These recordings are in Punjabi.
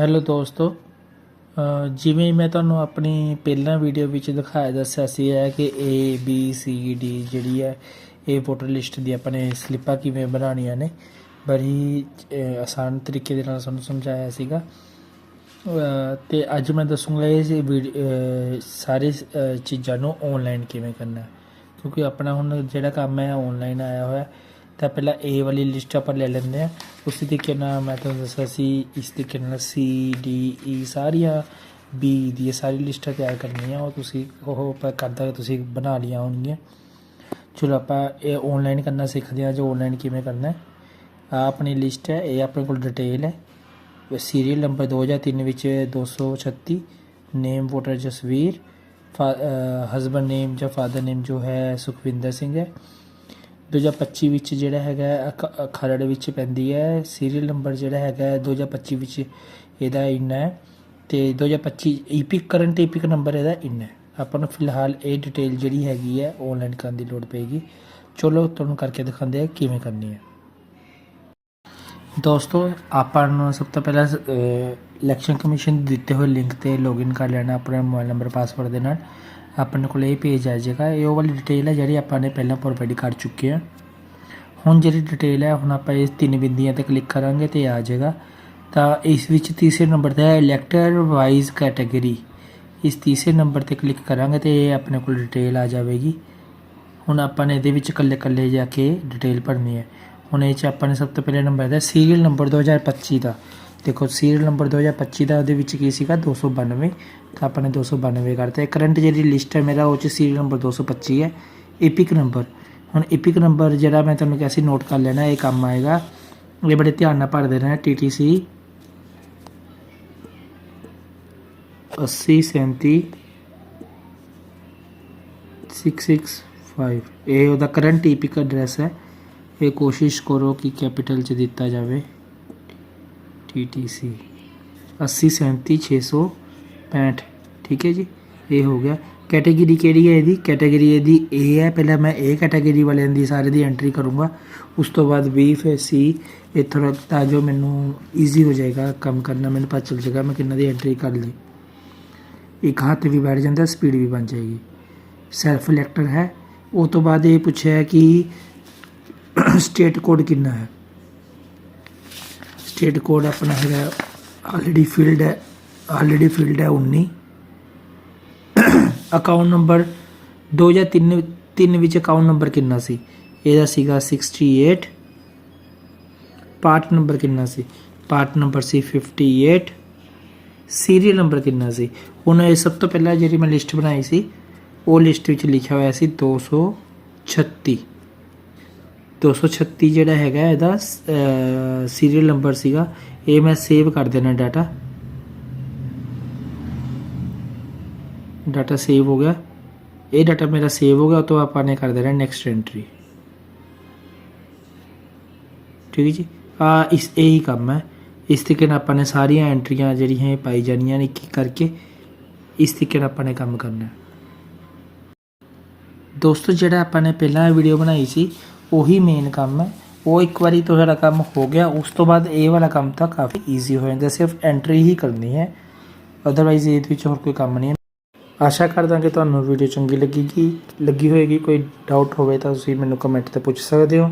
ਹੈਲੋ ਦੋਸਤੋ ਜਿਵੇਂ ਮੈਂ ਤੁਹਾਨੂੰ ਆਪਣੀ ਪਹਿਲਾਂ ਵੀਡੀਓ ਵਿੱਚ ਦਿਖਾਇਆ ਦੱਸਿਆ ਸੀ ਹੈ ਕਿ A B C D ਜਿਹੜੀ ਹੈ ਇਹ ਵੋਟਰ ਲਿਸਟ ਦੀ ਆਪਣੇ ਸਲਿੱਪਾਂ ਕਿਵੇਂ ਬਣਾਉਣੀਆਂ ਨੇ। ਬੜੀ ਆਸਾਨ ਤਰੀਕੇ ਦੇ ਨਾਲ ਸਾਨੂੰ ਸਮਝਾਇਆ ਸੀਗਾ। ਅ, ਤੇ ਅੱਜ ਮੈਂ ਦੱਸੂਗਾ ਇਹ ਵੀਡ- ਸਾਰੇ ਚੀਜ਼ਾਂ ਨੂੰ ਆਨਲਾਈਨ ਕਿਵੇਂ ਕਰਨਾ ਕਿਉਂਕਿ ਆਪਣਾ ਹੁਣ ਜਿਹੜਾ ਕੰਮ ਹੈ ਆਨਲਾਈਨ ਆਇਆ ਹੋਇਆ ਤਾਂ ਪਹਿਲਾਂ A ਵਾਲੀ ਲਿਸਟ ਆਪਾਂ ਲੈ ਲੈਂਦੇ ਆ ਉਸ ਤਰੀਕੇ ਨਾਲ ਮੈਂ ਤੁਹਾਨੂੰ ਦੱਸਿਆ ਸੀ, ਇਸ ਤਰੀਕੇ ਨਾਲ C, D E ਸਾਰੀਆਂ B ਦੀ ਸਾਰੀ ਲਿਸਟਾਂ ਤਿਆਰ ਕਰਨੀਆਂ। ਉਹ ਤੁਸੀਂ, ਉਹ ਆਪਾਂ ਕਰਦਾ ਤੁਸੀਂ ਬਣਾ ਲਈਆਂ ਹੋਣਗੀਆਂ। ਚਲੋ ਆਪਾਂ ਇਹ ਆਨਲਾਈਨ ਕਰਨਾ ਸਿੱਖਦੇ ਹਾਂ। ਜੋ ਆਨਲਾਈਨ ਕਿਵੇਂ ਕਰਨਾ ਹੈ? ਆ ਆਪਣੀ ਲਿਸਟ ਹੈ। ਇਹ ਆਪਣੇ ਕੋਲ ਡਿਟੇਲ ਹੈ। ਸੀਰੀਅਲ ਨੰਬਰ 2003 ਵਿੱਚ 236 name voter Jasvir. Husband name ਜਾਂ ਫਾਦਰ ਨੇਮ ਜੋ ਹੈ ਸੁਖਵਿੰਦਰ ਸਿੰਘ ਹੈ। 2025 ਵਿੱਚ ਜਿਹੜਾ ਹੈਗਾ ਹੈ, ਖਰੜ ਵਿੱਚ ਪੈਂਦੀ ਹੈ। ਸੀਰੀਅਲ ਨੰਬਰ ਜਿਹੜਾ ਹੈਗਾ ਦੋ ਹਜ਼ਾਰ ਪੱਚੀ ਵਿੱਚ ਇਹਦਾ ਇੰਨਾ ਹੈ ਅਤੇ ਦੋ ਤੇ 2025 ਈਪਿਕ ਕਰੰਟ ਈਪਿਕ ਨੰਬਰ ਇਹਦਾ ਇੰਨਾ ਹੈ। ਆਪਾਂ ਨੂੰ ਫਿਲਹਾਲ ਇਹ ਡਿਟੇਲ ਜਿਹੜੀ ਹੈਗੀ ਹੈ ਆਨਲਾਈਨ ਕਰਨ ਦੀ ਲੋੜ ਪਏਗੀ। ਚਲੋ ਤੁਹਾਨੂੰ ਕਰਕੇ ਦਿਖਾਉਂਦੇ ਆ ਕਿਵੇਂ ਕਰਨੀ ਹੈ। ਦੋਸਤੋ ਆਪਾਂ ਨੂੰ ਸਭ ਤੋਂ ਪਹਿਲਾਂ ਇਲੈਕਸ਼ਨ ਕਮਿਸ਼ਨ ਦੇ ਦਿੱਤੇ ਹੋਏ ਲਿੰਕ ਤੇ ਲੌਗਇਨ ਕਰ ਲੈਣਾ ਆਪਣਾ ਮੋਬਾਈਲ ਨੰਬਰ ਪਾਸਵਰਡ ਦੇ ਨਾਲ। ਆਪਣੇ ਕੋਲ ਇਹ ਪੇਜ ਆ ਜਾਏਗਾ ਇਹ ਉਹ ਵਾਲੀ ਡਿਟੇਲ ਹੈ ਜਿਹੜੀ ਆਪਾਂ ਨੇ ਪਹਿਲਾਂ ਪ੍ਰੋਵਾਈਡ ਕਰ ਚੁੱਕੇ ਆ ਹੁਣ ਜਿਹੜੀ ਡਿਟੇਲ ਹੈ, ਹੁਣ ਆਪਾਂ ਇਸ ਤਿੰਨ ਬਿੰਦੀਆਂ ਤੇ ਕਲਿੱਕ ਕਰਾਂਗੇ ਤੇ ਆ ਜਾਏਗਾ ਤਾਂ ਇਸ ਵਿੱਚ ਤੀਸਰੇ ਨੰਬਰ ਤੇ ਹੈ ਇਲੈਕਟਰ ਵਾਈਜ਼ ਕੈਟਾਗਰੀ ਇਸ ਤੀਸਰੇ ਨੰਬਰ ਤੇ ਕਲਿੱਕ ਕਰਾਂਗੇ ਤੇ ਇਹ ਆਪਣੇ ਕੋਲ ਡਿਟੇਲ ਆ ਜਾਵੇਗੀ। ਹੁਣ ਆਪਾਂ ਨੇ ਇਹਦੇ ਵਿੱਚ ਇਕੱਲੇ ਇਕੱਲੇ ਜਾ ਕੇ ਡਿਟੇਲ ਭਰਨੀ ਹੈ। ਹੁਣ ਇਹ ਚ ਆਪਾਂ ਨੇ ਸਭ ਤੋਂ ਪਹਿਲੇ ਨੰਬਰ ਦਾ ਸੀਰੀਅਲ ਨੰਬਰ 2025 ਦਾ। ਦੇਖੋ ਸੀਰੀਅਲ ਨੰਬਰ 2025 ਦਾ ਉਹਦੇ ਵਿੱਚ ਕੀ ਸੀਗਾ? 292 ਤਾਂ ਆਪਾਂ ਨੇ 292 ਕਰਤਾ ਕਰੰਟ ਜਿਹੜੀ ਲਿਸਟ ਹੈ ਮੇਰਾ, ਉਹ ਚ ਸੀਰੀਅਲ ਨੰਬਰ 225 ਹੈ। ਈਪਿਕ ਨੰਬਰ ਹੁਣ ਈਪਿਕ ਨੰਬਰ ਜਿਹੜਾ ਮੈਂ ਤੁਹਾਨੂੰ ਕਿਹਾ ਸੀ ਨੋਟ ਕਰ ਲੈਣਾ, ਇਹ ਕੰਮ ਆਏਗਾ। ਇਹ ਬੜੇ ਧਿਆਨ ਨਾਲ ਭਰ ਦੇਣਾ ਹੈ TTC 80 37 665 ਇਹ ਉਹਦਾ ਕਰੰਟ ਈਪਿਕ ਐਡਰੈਸ ਹੈ। ਇਹ ਕੋਸ਼ਿਸ਼ ਕਰੋ ਕਿ ਕੈਪੀਟਲ ਚ ਦਿੱਤਾ ਜਾਵੇ। TTC 80 37 665 ਠੀਕ ਹੈ ਜੀ? ਇਹ ਹੋ ਗਿਆ। ਕੈਟਾਗਰੀ ਕਿਹੜੀ ਹੈ ਇਹਦੀ? ਕੈਟਾਗਰੀ ਇਹਦੀ A ਹੈ। ਪਹਿਲਾਂ ਮੈਂ A ਕੈਟਾਗਰੀ ਵਾਲਿਆਂ ਦੀ ਸਾਰੇ ਦੀ ਐਂਟਰੀ ਕਰੂੰਗਾ। ਉਸ ਤੋਂ ਬਾਅਦ B, ਫਿਰ C ਇੱਥੋਂ ਤੱਕ ਤਾਂ ਜੋ ਮੈਨੂੰ ਈਜ਼ੀ ਹੋ ਜਾਏਗਾ ਕੰਮ ਕਰਨਾ। ਮੈਨੂੰ ਪਤਾ ਚੱਲ ਜਾਏਗਾ ਮੈਂ ਕਿੰਨਾ ਦੀ ਐਂਟਰੀ ਕਰ ਲਈ। ਇੱਕ ਹੱਥ ਵੀ ਬੈਠ ਜਾਂਦਾ ਸਪੀਡ ਵੀ ਬਣ ਜਾਏਗੀ। ਸੈਲਫ ਇਲੈਕਟਰ ਹੈ। ਉਹ ਤੋਂ ਬਾਅਦ ਇਹ ਪੁੱਛਿਆ ਕਿ ਸਟੇਟ ਕੋਡ ਕਿੰਨਾ ਹੈ। ਸਟੇਟ ਕੋਡ ਆਪਣਾ ਹੈਗਾ ਆਲਰੇਡੀ ਫੀਲਡ ਹੈ ਆਲਰੇਡੀ ਫੀਲਡ ਹੈ 19 ਅਕਾਊਂਟ ਨੰਬਰ 2003 ਤਿੰਨ ਵਿੱਚ ਅਕਾਊਂਟ ਨੰਬਰ ਕਿੰਨਾ ਸੀ? ਇਹਦਾ ਸੀਗਾ 68 ਪਾਰਟ ਨੰਬਰ ਕਿੰਨਾ ਸੀ? ਪਾਰਟ ਨੰਬਰ ਸੀ 58 ਸੀਰੀਅਲ ਨੰਬਰ ਕਿੰਨਾ ਸੀ? ਹੁਣ ਇਹ ਸਭ ਤੋਂ ਪਹਿਲਾਂ ਜਿਹੜੀ ਮੈਂ ਲਿਸਟ ਬਣਾਈ ਸੀ, ਉਹ ਲਿਸਟ ਵਿੱਚ ਲਿਖਿਆ ਹੋਇਆ ਸੀ 236 236 ਜਿਹੜਾ ਹੈਗਾ ਇਹਦਾ ਸੀਰੀਅਲ ਨੰਬਰ ਸੀਗਾ। ਇਹ ਮੈਂ ਸੇਵ ਕਰ ਦੇਣਾ ਡਾਟਾ ਡਾਟਾ ਸੇਵ ਹੋ ਗਿਆ। ਇਹ ਡਾਟਾ ਮੇਰਾ ਸੇਵ ਹੋ ਗਿਆ, ਉਹ ਤੋਂ ਆਪਾਂ ਨੇ ਕਰ ਦੇਣਾ ਨੈਕਸਟ ਐਂਟਰੀ ਠੀਕ ਹੈ ਜੀ? ਆ ਇਸ, ਇਹੀ ਕੰਮ ਹੈ। ਇਸ ਤਰੀਕੇ ਨਾਲ ਆਪਾਂ ਨੇ ਸਾਰੀਆਂ ਐਂਟਰੀਆਂ ਜਿਹੜੀਆਂ ਪਾਈ ਜਾਣੀਆਂ ਨੇ ਇੱਕ ਕਰਕੇ, ਇਸ ਤਰੀਕੇ ਨਾਲ ਆਪਾਂ ਨੇ ਕੰਮ ਕਰਨਾ ਦੋਸਤੋ, ਜਿਹੜਾ ਆਪਾਂ ਨੇ ਪਹਿਲਾਂ ਵੀਡੀਓ ਬਣਾਈ ਸੀ ਉਹੀ ਮੇਨ ਕੰਮ ਹੈ। ਉਹ ਇੱਕ ਵਾਰੀ ਤੁਹਾਡਾ ਕੰਮ ਹੋ ਗਿਆ, ਉਸ ਤੋਂ ਬਾਅਦ ਇਹ ਵਾਲਾ ਕੰਮ ਤਾਂ ਕਾਫੀ ਈਜ਼ੀ ਹੋ ਜਾਂਦਾ, ਸਿਰਫ ਐਂਟਰੀ ਹੀ ਕਰਨੀ ਹੈ। ਅਦਰਵਾਈਜ਼ ਇਹਦੇ ਵਿੱਚ ਹੋਰ ਕੋਈ ਕੰਮ ਨਹੀਂ ਹੈ। ਆਸ਼ਾ ਕਰਦਾ ਕਿ ਤੁਹਾਨੂੰ ਵੀਡੀਓ ਚੰਗੀ ਲੱਗੇਗੀ, ਲੱਗੀ ਹੋਏਗੀ, ਕੋਈ ਡਾਊਟ ਹੋਵੇ ਤਾਂ ਤੁਸੀਂ ਮੈਨੂੰ ਕਮੈਂਟ ਤੇ ਪੁੱਛ ਸਕਦੇ ਹੋ।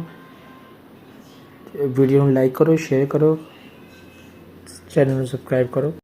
ਵੀਡੀਓ ਨੂੰ ਲਾਈਕ ਕਰੋ ਸ਼ੇਅਰ ਕਰੋ ਚੈਨਲ ਨੂੰ ਸਬਸਕ੍ਰਾਈਬ ਕਰੋ।